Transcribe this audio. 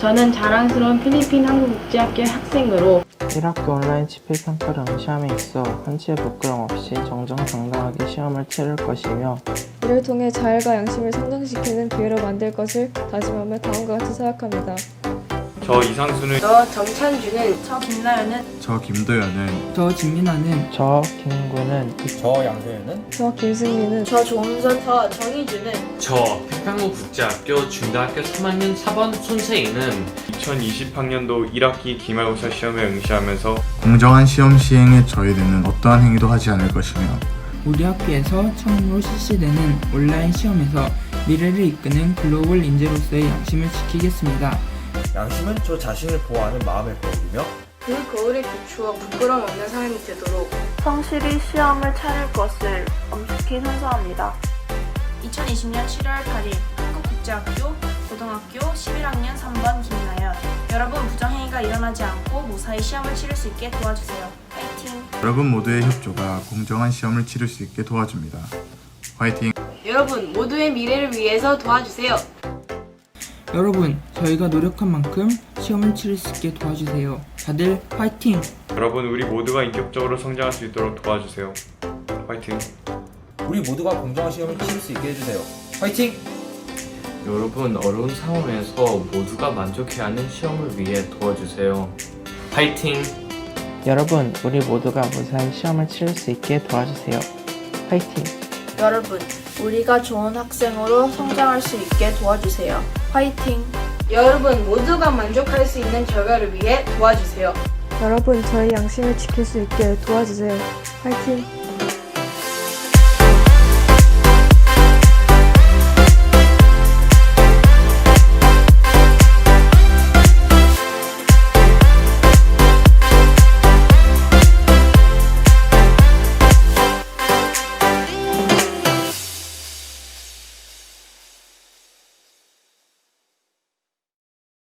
저는 자랑스러운 필리핀 한국국제학교 학생으로 1학기 온라인 지필 평가를 응시함에 있어 한치의 부끄럼 없이 정정당당하게 시험을 치를 것이며 이를 통해 자율과 양심을 성장시키는 기회로 만들 것을 다짐하며 다음과 같이 생각합니다. 저 이상수는 저 정찬주는 저 김나연은? 저 김도현은? 저 진민아는? 저 김구는? 저 양소연은? 저 김승민은 저 조은선 저 정희주는? 저 평강호 국제학교 중대학교 3학년 4번 손세희는 2020학년도 1학기 기말고사 시험에 응시하면서 공정한 시험 시행에 저희들은 어떠한 행위도 하지 않을 것이며 우리 학교에서 처음으로 실시되는 온라인 시험에서 미래를 이끄는 글로벌 인재로서의 양심을 지키겠습니다. 양심은 저 자신을 보호하는 마음의 거울이며 그 거울에 비추어 부끄럼 없는 삶이 되도록 성실히 시험을 차릴 것을 엄숙히 선서합니다. 2020년 7월 8일 한국국제학교 고등학교 11학년 3번 김나연 여러분 부정행위가 일어나지 않고 무사히 시험을 치를 수 있게 도와주세요. 파이팅! 여러분 모두의 협조가 공정한 시험을 치를 수 있게 도와줍니다. 화이팅! 여러분 모두의 미래를 위해서 도와주세요. 여러분, 저희가 노력한 만큼 시험을 치를 수 있게 도와주세요. 다들 화이팅! 여러분 우리 모두가 인격적으로 성장할 수 있도록 도와주세요. 화이팅! 우리 모두가 공정한 시험을 치를 수 있게 해주세요. 화이팅! 여러분 어려운 상황에서 모두가 만족해야 하는 시험을 위해 도와주세요. 파이팅! 여러분 우리 모두가 무사히 시험을 치를 수 있게 도와주세요. 화이팅! 여러분, 우리가 좋은 학생으로 성장할 수 있게 도와주세요. 화이팅! 여러분 모두가 만족할 수 있는 결과를 위해 도와주세요. 여러분 저희 양심을 지킬 수 있게 도와주세요. 화이팅!